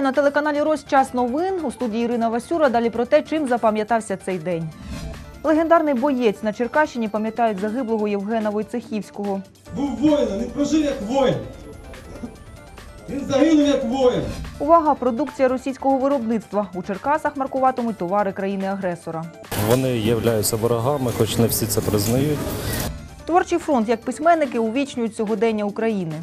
Вітаю на телеканалі Рось час новин. У студії Ірина Васюра. Далі про те, чим запам'ятався цей день. Легендарний боєць на Черкащині пам'ятають загиблого Євгена Войцехівського. Був воїном, він прожив як воїн. Він загинув як воїн. Увага! Продукція російського виробництва. У Черкасах маркуватимуть товари країни-агресора. Вони являються ворогами, хоч не всі це признають. Творчий фронт, як письменники, увічнюють сьогодення України.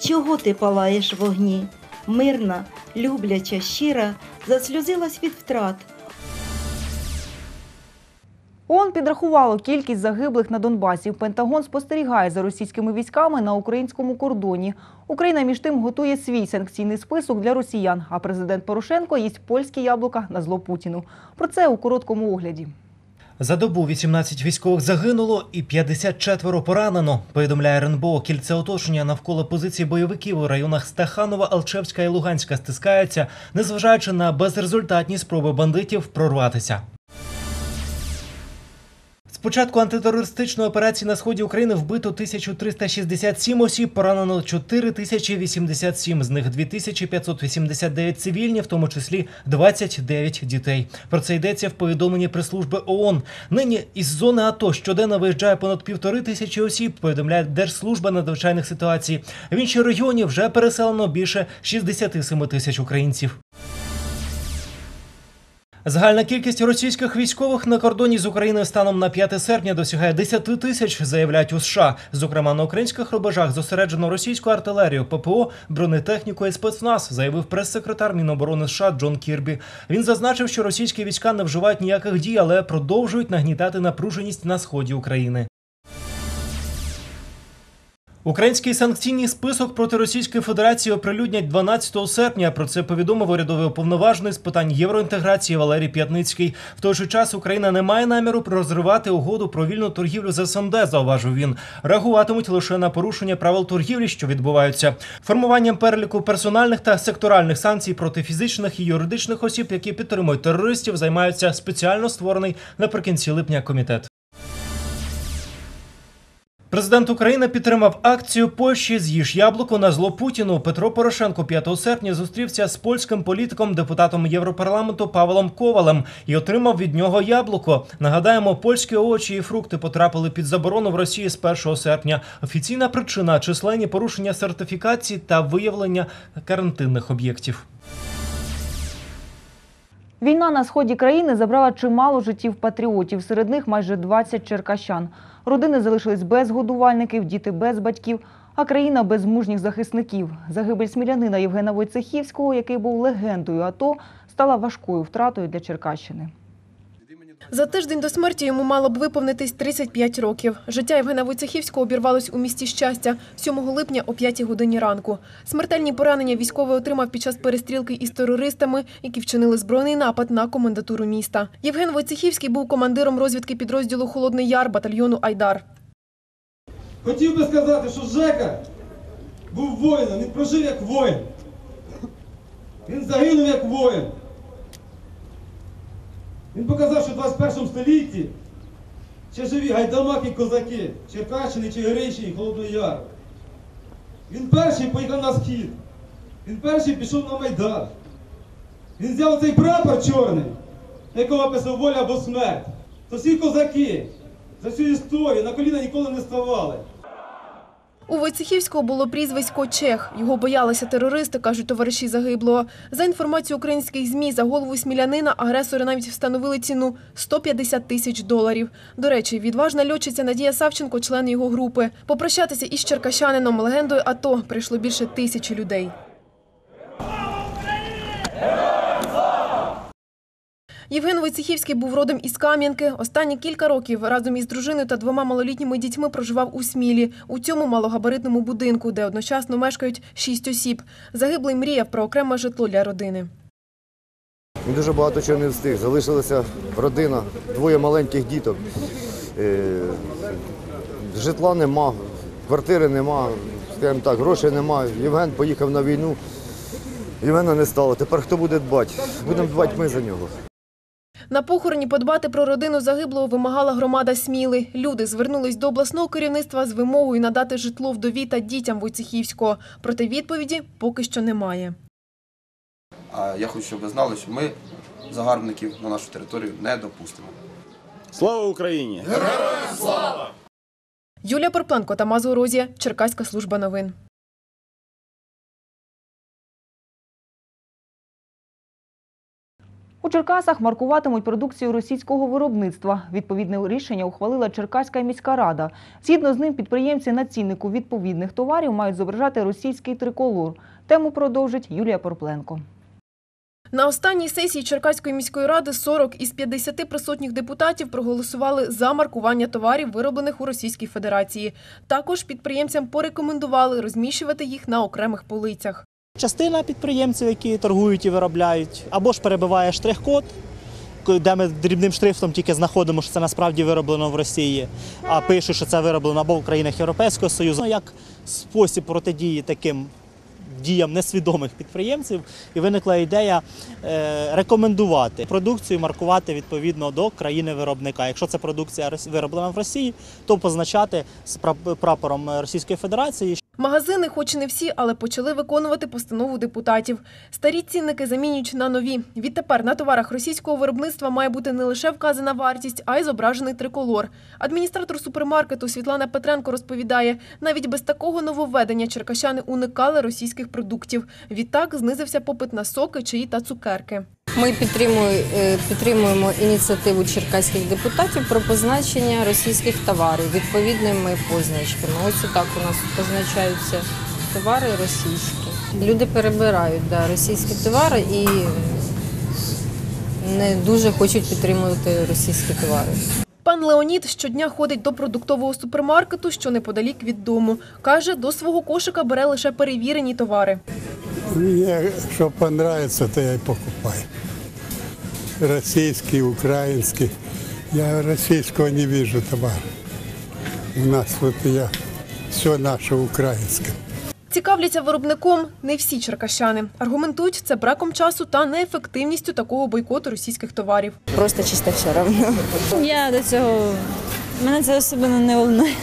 Чого ти палаєш вогні? Мирна, любляча, щира, засльозилась від втрат. ООН підрахувало кількість загиблих на Донбасі. Пентагон спостерігає за російськими військами на українському кордоні. Україна між тим готує свій санкційний список для росіян. А президент Порошенко їсть польські яблука на зло Путіну. Про це у короткому огляді. За добу 18 військових загинуло і 54 поранено. Повідомляє РНБО. Кільце оточення навколо позицій бойовиків у районах Стаханова, Алчевська і Луганська стискається, незважаючи на безрезультатні спроби бандитів прорватися. Початку антитерористичної операції на сході України вбито 1367 осіб, поранено 4087, з них 2589 цивільні, в тому числі 29 дітей. Про це йдеться в повідомленні прес-служби ООН. Нині із зони АТО щоденно виїжджає понад півтори тисячі осіб, повідомляє Держслужба надзвичайних ситуацій. В інші регіоні вже переселено більше 67 тисяч українців. Загальна кількість російських військових на кордоні з Україною станом на 5 серпня досягає 10 тисяч, заявляють у США. Зокрема, на українських рубежах зосереджено російську артилерію, ППО, бронетехніку і спецназ, заявив прес-секретар Міноборони США Джон Кірбі. Він зазначив, що російські війська не вживають ніяких дій, але продовжують нагнітати напруженість на сході України. Український санкційний список проти Російської Федерації оприлюднять 12 серпня. Про це повідомив урядовий уповноважений з питань євроінтеграції Валерій П'ятницький. В той же час Україна не має наміру розривати угоду про вільну торгівлю з СНД. Зауважив він. Реагуватимуть лише на порушення правил торгівлі, що відбуваються. Формуванням переліку персональних та секторальних санкцій проти фізичних і юридичних осіб, які підтримують терористів, займаються спеціально створений наприкінці липня комітет. Президент України підтримав акцію Польщі З'їж яблуко на зло Путіну. Петро Порошенко 5 серпня зустрівся з польським політиком, депутатом Європарламенту Павлом Ковалем і отримав від нього яблуко. Нагадаємо, польські овочі і фрукти потрапили під заборону в Росії з 1 серпня. Офіційна причина численні порушення сертифікації та виявлення карантинних об'єктів. Війна на сході країни забрала чимало життів патріотів. Серед них майже 20 черкащан. Родини залишились без годувальників, діти без батьків, а країна без мужніх захисників. Загибель смілянина Євгена Войцехівського, який був легендою АТО, стала важкою втратою для Черкащини. За тиждень до смерті йому мало б виповнитись 35 років. Життя Євгена Войцехівського обірвалось у місті щастя 7 липня о 5 годині ранку. Смертельні поранення військовий отримав під час перестрілки із терористами, які вчинили збройний напад на комендатуру міста. Євген Войцехівський був командиром розвідки підрозділу Холодний Яр батальйону Айдар. Хотів би сказати, що Жека був воїном, він прожив як воїн. Він загинув як воїн. Він показав, що в 21 столітті ще живі гайдамаки козаки, Черкащини, Чигиринщини, і Холодний Яр. Він перший поїхав на схід. Він перший пішов на Майдан. Він взяв цей прапор чорний, на якому написав воля або смерть. То всі козаки за всю історію на коліна ніколи не ставали. У Войцехівського було прізвисько Чех. Його боялися терористи, кажуть товариші загиблого. За інформацією українських ЗМІ, за голову смілянина агресори навіть встановили ціну 150 тисяч доларів. До речі, відважна льотчиця Надія Савченко, член його групи. Попрощатися із черкащанином легендою АТО прийшло більше тисячі людей. Євген Войцехівський був родом із Кам'янки. Останні кілька років разом із дружиною та двома малолітніми дітьми проживав у Смілі, у цьому малогабаритному будинку, де одночасно мешкають шість осіб. Загиблий мріяв про окреме житло для родини. Дуже багато чого не встиг. Залишилася родина, двоє маленьких діток. Е, Житла нема, квартири нема, скажімо так, грошей нема. Євген поїхав на війну, Євгена не стало. Тепер хто буде дбати? Будемо дбати ми за нього. На похороні подбати про родину загиблого вимагала громада Сміли. Люди звернулись до обласного керівництва з вимогою надати житло вдові та дітям Войцехівського. Проте відповіді поки що немає. Я хочу, щоб ви знали, що ми загарбників на нашу територію не допустимо. Слава Україні! Героям слава! Юлія Порпленко, Тамаза Орозія, Черкаська служба новин. У Черкасах маркуватимуть продукцію російського виробництва. Відповідне рішення ухвалила Черкаська міська рада. Згідно з ним, підприємці на ціннику відповідних товарів мають зображати російський триколор. Тему продовжить Юлія Порпленко. На останній сесії Черкаської міської ради 40 із 50 присутніх депутатів проголосували за маркування товарів, вироблених у Російській Федерації. Також підприємцям порекомендували розміщувати їх на окремих полицях. Частина підприємців, які торгують і виробляють, або ж перебиває штрих-код, де ми дрібним шрифтом тільки знаходимо, що це насправді вироблено в Росії, а пишуть, що це вироблено або в країнах Європейського Союзу. Як спосіб протидії таким діям несвідомих підприємців, і виникла ідея е, рекомендувати продукцію маркувати відповідно до країни виробника. Якщо це продукція вироблена в Росії, то позначати з прап- прапором Російської Федерації, Магазини, хоч і не всі, але почали виконувати постанову депутатів. Старі цінники замінюють на нові. Відтепер на товарах російського виробництва має бути не лише вказана вартість, а й зображений триколор. Адміністратор супермаркету Світлана Петренко розповідає, навіть без такого нововведення черкащани уникали російських продуктів. Відтак знизився попит на соки, чаї та цукерки. Ми е, підтримуємо ініціативу черкаських депутатів про позначення російських товарів відповідними позначками. Ось так у нас позначаються товари російські. Люди перебирають да, російські товари і не дуже хочуть підтримувати російські товари. Пан Леонід щодня ходить до продуктового супермаркету, що неподалік від дому. Каже, до свого кошика бере лише перевірені товари. Мне что понравится, то я и покупаю. Российский, украинский. Я российского не вижу товара. У нас вот я все наше украинское. Цікавляться виробником не всі черкащани. Аргументують це браком часу та неефективністю такого бойкоту російських товарів. Просто чисто все одно. Я до цього мене це особливо не волнує.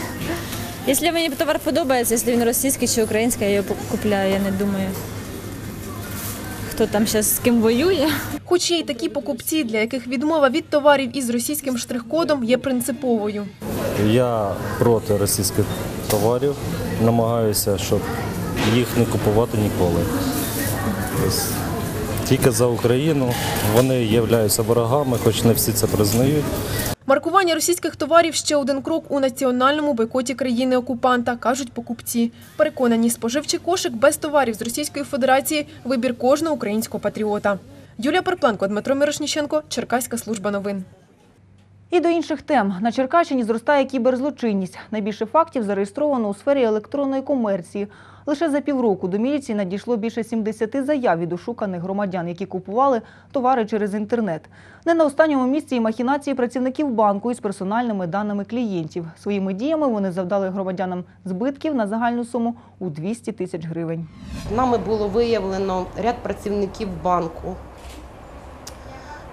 Якщо мені товар подобається, якщо він російський чи український, я його купляю. Я не думаю, хто там зараз з ким воює. Хоч є й такі покупці, для яких відмова від товарів із російським штрих-кодом є принциповою. Я проти російських товарів, намагаюся, щоб їх не купувати ніколи. Тільки за Україну вони являються ворогами, хоч не всі це признають. Маркування російських товарів ще один крок у національному бойкоті країни-окупанта, кажуть покупці. Переконані, споживчий кошик без товарів з Російської Федерації – вибір кожного українського патріота. Юлія Перпленко, Дмитро Мирошніченко, Черкаська служба новин. І до інших тем. На Черкащині зростає кіберзлочинність. Найбільше фактів зареєстровано у сфері електронної комерції. Лише за півроку до міліції надійшло більше 70 заяв від ошуканих громадян, які купували товари через інтернет. Не на останньому місці і махінації працівників банку із персональними даними клієнтів. Своїми діями вони завдали громадянам збитків на загальну суму у 200 тисяч гривень. Нами було виявлено ряд працівників банку,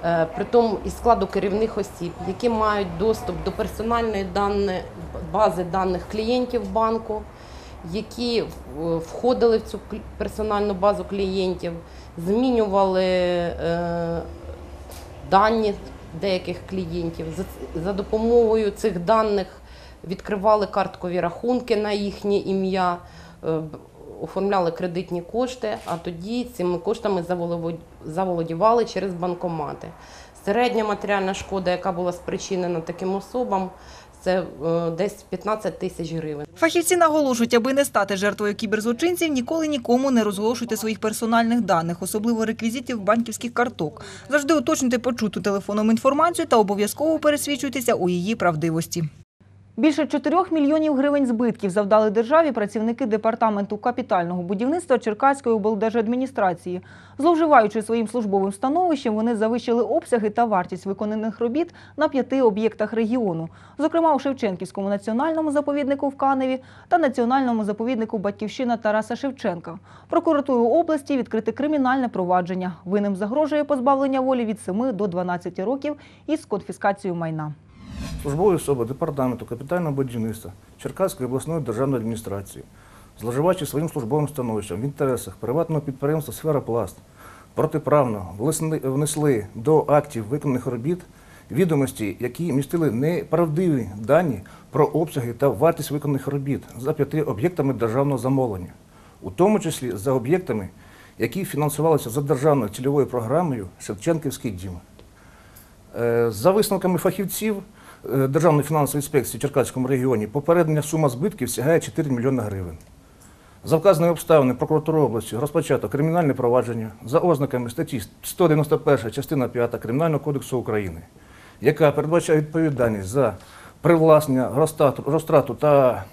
е, притом із складу керівних осіб, які мають доступ до персональної даної бази даних клієнтів банку, які е, входили в цю персональну базу клієнтів, змінювали е, дані деяких клієнтів. За, допомогою цих даних відкривали карткові рахунки на їхнє ім'я, е, оформляли кредитні кошти, а тоді цими коштами заволодівали через банкомати. Середня матеріальна шкода, яка була спричинена таким особам, це е, десь 15 тисяч гривень. Фахівці наголошують, аби не стати жертвою кіберзлочинців, ніколи нікому не розголошуйте своїх персональних даних, особливо реквізитів банківських карток. Завжди уточнюйте почуту телефоном інформацію та обов'язково пересвідчуйтеся у її правдивості. Більше 4 мільйонів гривень збитків завдали державі працівники департаменту капітального будівництва Черкаської облдержадміністрації. Зловживаючи своїм службовим становищем, вони завищили обсяги та вартість виконаних робіт на п'яти об'єктах регіону, зокрема у Шевченківському національному заповіднику в Каневі та національному заповіднику Батьківщина Тараса Шевченка. Прокуратуру області відкрити кримінальне провадження. Винним загрожує позбавлення волі від 7 до 12 років із конфіскацією майна. Службові особи департаменту капітального будівництва Черкаської обласної державної адміністрації, зловживаючи своїм службовим становищем в інтересах приватного підприємства Сфера Пласт протиправно внесли- до актів виконаних робіт відомості, які містили неправдиві дані про обсяги та вартість виконаних робіт за п'яти об'єктами державного замовлення, у тому числі за об'єктами, які фінансувалися за державною цільовою програмою Шевченківський дім. Е, За висновками фахівців Державної фінансової інспекції в Черкаському регіоні, попередня сума збитків сягає 4 мільйони гривень. За вказаними обставини прокуратури області розпочато кримінальне провадження за ознаками статті 191 частина 5 Кримінального кодексу України, яка передбачає відповідальність за привласнення, розтрату та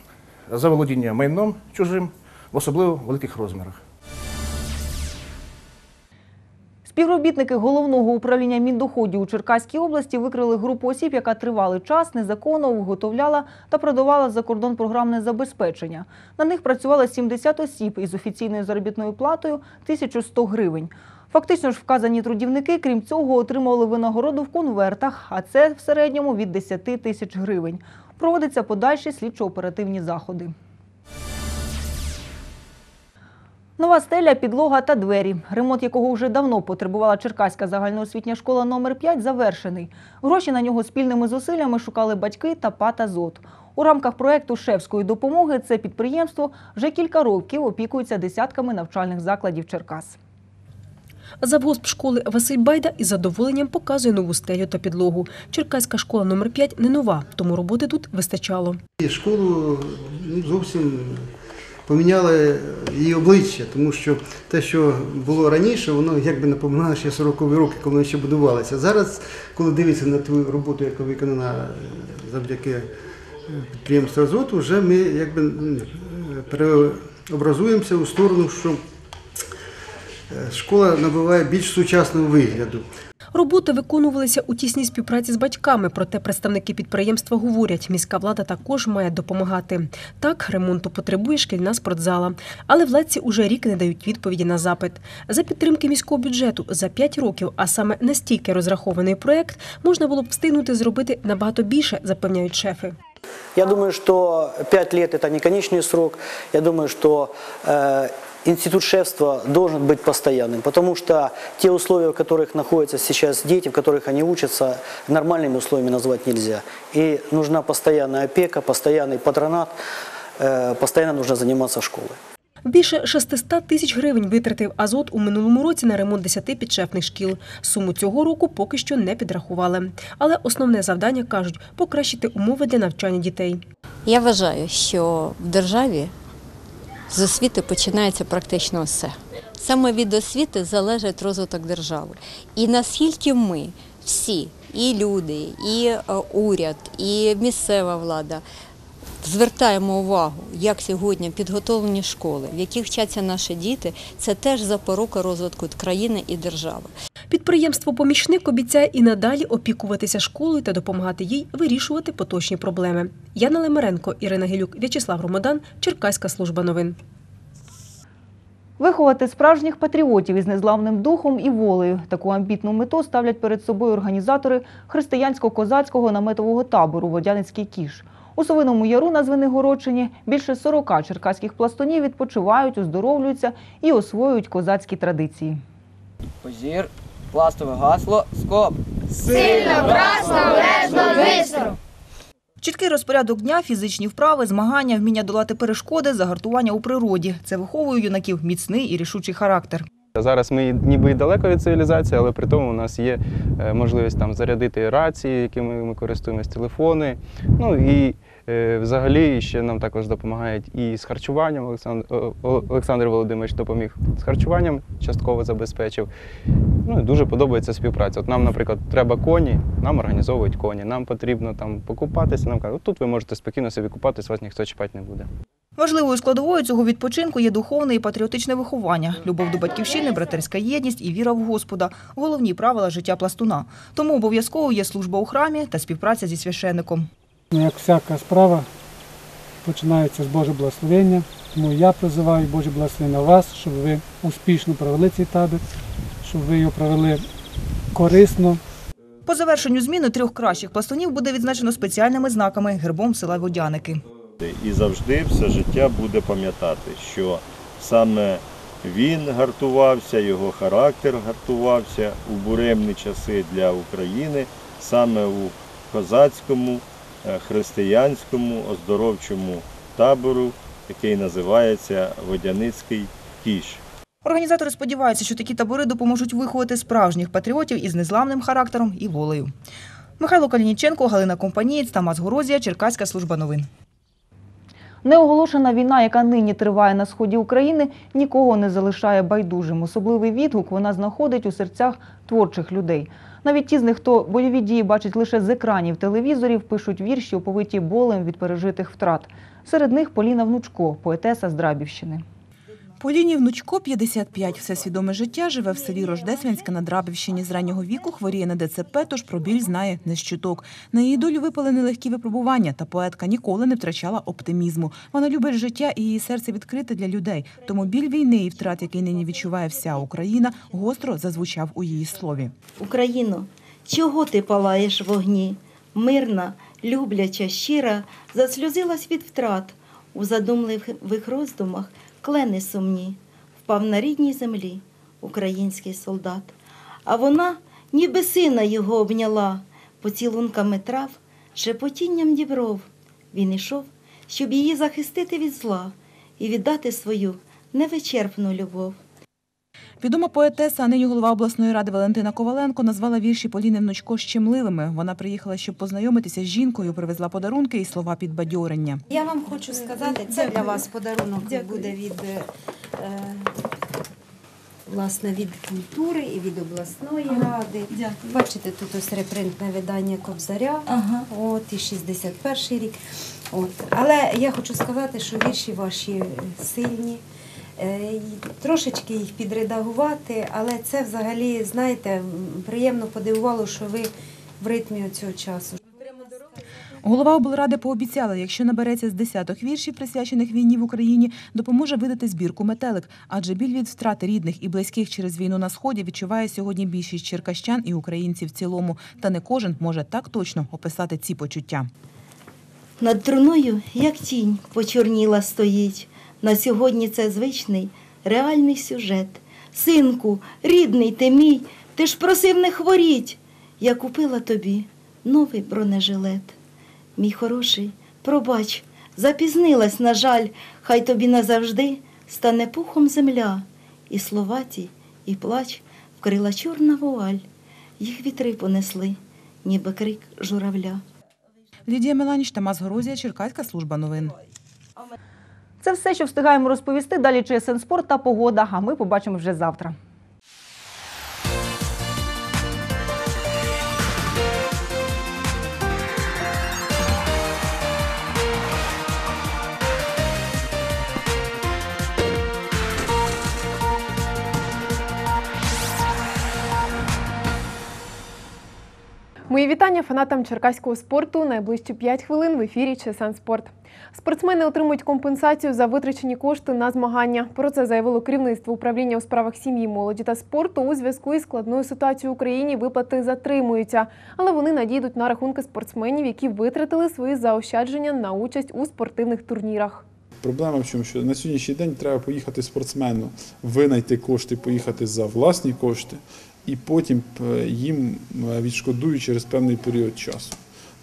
заволодіння майном чужим в особливо великих розмірах. Співробітники головного управління Міндоходів у Черкаській області викрили групу осіб, яка тривалий час незаконно виготовляла та продавала за кордон програмне забезпечення. На них працювало 70 осіб із офіційною заробітною платою 1100 гривень. Фактично ж вказані трудівники, крім цього, отримували винагороду в конвертах, а це в середньому від 10 тисяч гривень. Проводяться подальші слідчо-оперативні заходи. Нова стеля, підлога та двері, ремонт якого вже давно потребувала Черкаська загальноосвітня школа номер 5 завершений. Гроші на нього спільними зусиллями шукали батьки та ПАТ «Азот». У рамках проєкту шефської допомоги це підприємство вже кілька років опікується десятками навчальних закладів Черкас. Завгосп школи Василь Байда із задоволенням показує нову стелю та підлогу. Черкаська школа номер 5 не нова, тому роботи тут вистачало. Школу ну, зовсім поміняли її обличчя, тому що те, що було раніше, воно якби напоминало ще 40-ві роки, коли вона ще будувалася. Зараз, коли дивиться на ту роботу, яка виконана е, завдяки е, підприємству Азоту, вже ми якби е, переобразуємося у сторону, що е, школа набуває більш сучасного вигляду. Роботи виконувалися у тісній співпраці з батьками, проте представники підприємства говорять, міська влада також має допомагати. Так, ремонту потребує шкільна спортзала. Але владці уже рік не дають відповіді на запит. За підтримки міського бюджету за 5 років, а саме настільки розрахований проект, можна було б встигнути зробити набагато більше, запевняють шефи. Я думаю, что пять лет – это не конечный срок. Я думаю, что э, институт шефства должен быть постоянным, потому что те условия, в которых находятся сейчас дети, в которых они учатся, нормальными условиями назвать нельзя. И нужна постоянная опека, постоянный патронат, э, постоянно нужно заниматься школой. Більше 600 тисяч гривень витратив Азот у минулому році на ремонт 10 підшефних шкіл. Суму цього року поки що не підрахували. Але основне завдання, кажуть, покращити умови для навчання дітей. Я вважаю, що в державі з освіти починається практично все. Саме від освіти залежить розвиток держави. І наскільки ми всі, і люди, і е, уряд, і місцева влада звертаємо увагу, як сьогодні підготовлені школи, в яких вчаться наші діти, це теж запорука розвитку країни і держави. Підприємство Помічник обіцяє і надалі опікуватися школою та допомагати їй вирішувати поточні проблеми. Яна Лемеренко, Ірина Гілюк, В'ячеслав Ромодан, Черкаська служба новин. Виховати справжніх патріотів із незламним духом і волею. Таку амбітну мету ставлять перед собою організатори християнсько-козацького наметового табору Водяницький кіш. У Совиному яру на Звенигородчині більше 40 черкаських пластунів відпочивають, оздоровлюються і освоюють козацькі традиції. Позір, пластове гасло, скоп. Сильно, врасно, лежно, бистро. Чіткий розпорядок дня, фізичні вправи, змагання, вміння долати перешкоди, загартування у природі. Це виховує юнаків міцний і рішучий характер. Зараз ми ніби і далеко від цивілізації, але при тому у нас є е, можливість там зарядити рації, якими ми користуємося, телефони. Ну і взагалі ще нам також допомагають і з харчуванням. Олександр, Олександр Володимирович допоміг з харчуванням, частково забезпечив. Ну дуже подобається співпраця. От нам, наприклад, треба коні, нам організовують коні. Нам потрібно там покупатися. Нам кажуть, тут ви можете спокійно собі купатись, вас ніхто чіпати не буде. Важливою складовою цього відпочинку є духовне і патріотичне виховання, любов до батьківщини, братерська єдність і віра в Господа – головні правила життя пластуна. Тому обов'язково є служба у храмі та співпраця зі священником. Ну, Як всяка справа починається з Божого благословення, тому я призиваю Боже благословення вас, щоб ви успішно провели цей табір, щоб ви його провели корисно, По завершенню зміни трьох кращих пластунів буде відзначено спеціальними знаками гербом села Водяники. І завжди все життя буде пам'ятати, що саме він гартувався, його характер гартувався у буремні часи для України саме у козацькому, християнському, оздоровчому табору, який називається Водяницький кіш. Організатори сподіваються, що такі табори допоможуть виховати справжніх патріотів із незламним характером і волею. Михайло Калініченко, Галина Компанієць, Тамас Горозія, Черкаська служба новин. Неоголошена війна, яка нині триває на сході України, нікого не залишає байдужим. Особливий відгук вона знаходить у серцях творчих людей. Навіть ті з них, хто бойові дії бачить лише з екранів телевізорів, пишуть вірші, оповиті болем від пережитих втрат. Серед них Поліна Внучко, поетеса з Драбівщини. Поліні Внучко 55. Все свідоме життя живе в селі Рождественське на Драбівщині. З раннього віку хворіє на ДЦП, тож про біль знає не з чуток. На її долю випали нелегкі випробування, та поетка ніколи не втрачала оптимізму. Вона любить життя і її серце відкрите для людей. Тому біль війни і втрат, який нині відчуває вся Україна, гостро зазвучав у її слові. Україно, чого ти палаєш вогні? Мирна, любляча, щира, засльозилась від втрат. У задумливих роздумах клени сумні, впав на рідній землі український солдат. А вона, ніби сина його обняла, поцілунками трав, шепотінням дібров. Він ішов, щоб її захистити від зла і віддати свою невичерпну любов. Відома поетеса, а нині голова обласної ради Валентина Коваленко назвала вірші Поліни Внучко щемливими. Вона приїхала, щоб познайомитися з жінкою, привезла подарунки і слова підбадьорення. Я вам хочу сказати, це для вас подарунок буде від, е, власне, від культури і від обласної ради. Бачите, тут ось репринтне видання Кобзаря, от, і 61 рік. От. Але я хочу сказати, що вірші ваші сильні. Е, Трошечки їх підредагувати, але це взагалі, знаєте, приємно подивувало, що ви в ритмі цього часу. Голова облради пообіцяла, якщо набереться з десяток віршів, присвячених війні в Україні, допоможе видати збірку метелик. Адже біль від втрати рідних і близьких через війну на сході відчуває сьогодні більшість черкащан і українців в цілому. Та не кожен може так точно описати ці почуття. Над труною, як тінь, почорніла стоїть. На сьогодні це звичний, реальний сюжет. Синку, рідний ти мій, ти ж просив не хворіть. Я купила тобі новий бронежилет. Мій хороший, пробач, запізнилась, на жаль, хай тобі назавжди стане пухом земля. І слова ті, і плач вкрила чорна вуаль. Їх вітри понесли, ніби крик журавля. Лідія Меланіч, Тамас Горозія, Черкаська служба новин. Це все, що встигаємо розповісти. Далі ЧСН Спорт та погода. А ми побачимо вже завтра. Мої вітання фанатам черкаського спорту. Найближчі 5 хвилин в ефірі Чесан Спорт. Спортсмени отримують компенсацію за витрачені кошти на змагання. Про це заявило керівництво управління у справах сім'ї, молоді та спорту. У зв'язку із складною ситуацією в Україні виплати затримуються, але вони надійдуть на рахунки спортсменів, які витратили свої заощадження на участь у спортивних турнірах. Проблема в чому, що на сьогоднішній день треба поїхати спортсмену, винайти кошти, поїхати за власні кошти, і потім е, їм е, відшкодують через певний період часу.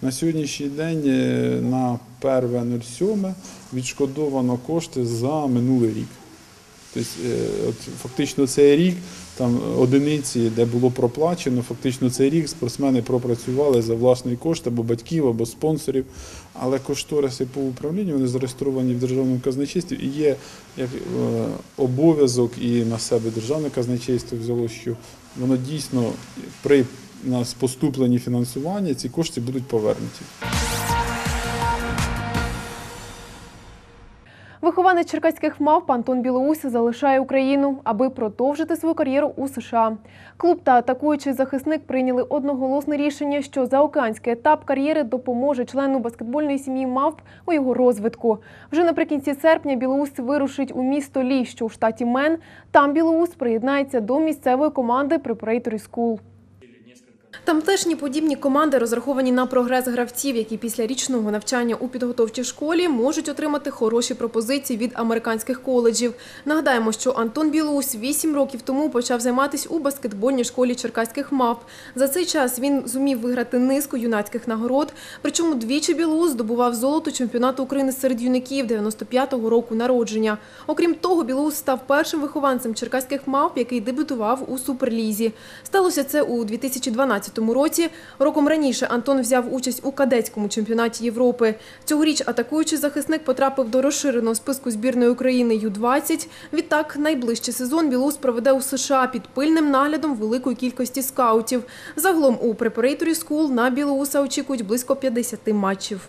На сьогоднішній день е, на 1.07 відшкодовано кошти за минулий рік. Тобто, е, от, фактично цей рік там одиниці, де було проплачено, фактично цей рік спортсмени пропрацювали за власний кошт або батьків, або спонсорів. Але кошториси по управлінню вони зареєстровані в державному казначействі і є як е, обов'язок і на себе державне казначейство взяло, що воно дійсно при нас поступленні фінансування ці кошти будуть повернуті. Вихованець черкаських мавп Антон Білоус залишає Україну, аби продовжити свою кар'єру у США. Клуб та атакуючий захисник прийняли одноголосне рішення, що заокеанський етап кар'єри допоможе члену баскетбольної сім'ї мавп у його розвитку. Вже наприкінці серпня Білоус вирушить у місто Лі, що у штаті Мен. Там Білоус приєднається до місцевої команди Preparatory School. Тамтешні подібні команди розраховані на прогрес гравців, які після річного навчання у підготовчій школі можуть отримати хороші пропозиції від американських коледжів. Нагадаємо, що Антон Білоус 8 років тому почав займатися у баскетбольній школі черкаських мавп. За цей час він зумів виграти низку юнацьких нагород. Причому двічі Білоус здобував золото чемпіонату України серед юнаків 95-го року народження. Окрім того, Білоус став першим вихованцем черкаських мавп, який дебютував у суперлізі. Сталося це у 2012 році. Роком раніше Антон взяв участь у кадетському чемпіонаті Європи. Цьогоріч атакуючий захисник потрапив до розширеного списку збірної України Ю-20. Відтак, найближчий сезон Білоус проведе у США під пильним наглядом великої кількості скаутів. Загалом у Preparatory School на Білоуса очікують близько 50 матчів.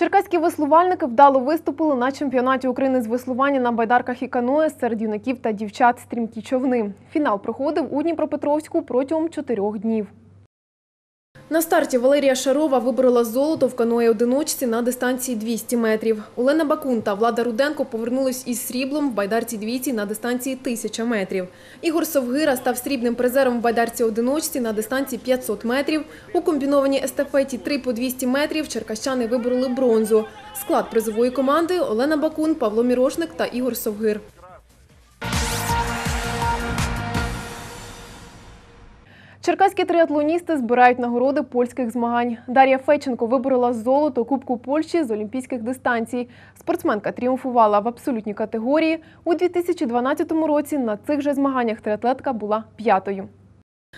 Черкаські веслувальники вдало виступили на чемпіонаті України з веслування на байдарках і каное серед юнаків та дівчат стрімкі човни. Фінал проходив у Дніпропетровську протягом чотирьох днів. На старті Валерія Шарова виборола золото в каное одиночці на дистанції 200 метрів. Олена Бакун та Влада Руденко повернулись із сріблом в байдарці двійці на дистанції 1000 метрів. Ігор Совгира став срібним призером в байдарці одиночці на дистанції 500 метрів. У комбінованій естафеті 3 по 200 метрів черкащани вибороли бронзу. Склад призової команди Олена Бакун, Павло Мірошник та Ігор Совгир. Черкаські триатлоністи збирають нагороди польських змагань. Дар'я Феченко виборола золото Кубку Польщі з олімпійських дистанцій. Спортсменка тріумфувала в абсолютній категорії. У 2012 році на цих же змаганнях триатлетка була п'ятою.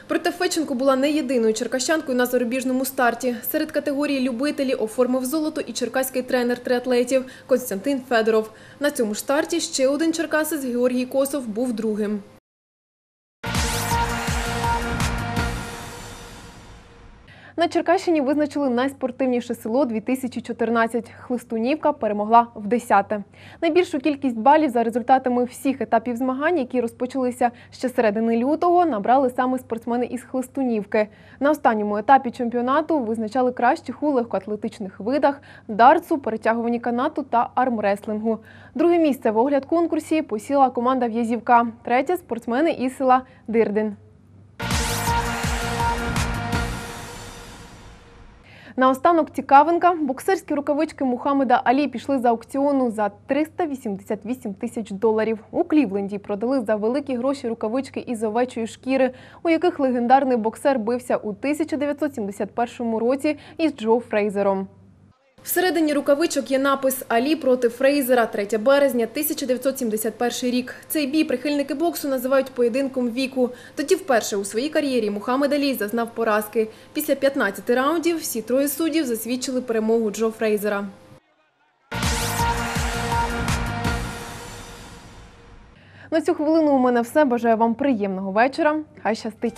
Проте Феченко була не єдиною черкащанкою на зарубіжному старті. Серед категорії любителі оформив золото і черкаський тренер триатлетів Константин Федоров. На цьому ж старті ще один черкасець Георгій Косов був другим. На Черкащині визначили найспортивніше село 2014. Хлистунівка перемогла в десяте. Найбільшу кількість балів за результатами всіх етапів змагань, які розпочалися ще середини лютого, набрали саме спортсмени із Хлистунівки. На останньому етапі чемпіонату визначали кращих у легкоатлетичних видах, дартсу, перетягуванні канату та армреслингу. Друге місце в огляд конкурсі посіла команда В'язівка. Третє спортсмени із села Дирдин. Наостанок цікавинка. Боксерські рукавички Мухаммеда Алі пішли за аукціону за 388 тисяч доларів. У Клівленді продали за великі гроші рукавички із овечої шкіри, у яких легендарний боксер бився у 1971 році із Джо Фрейзером. Всередині рукавичок є напис Алі проти Фрейзера 3 березня 1971 рік. Цей бій прихильники боксу називають поєдинком віку. Тоді вперше у своїй кар'єрі Мухаммед Алі зазнав поразки. Після 15 раундів всі троє суддів засвідчили перемогу Джо Фрейзера. На цю хвилину у мене все. Бажаю вам приємного вечора. Хай щастить!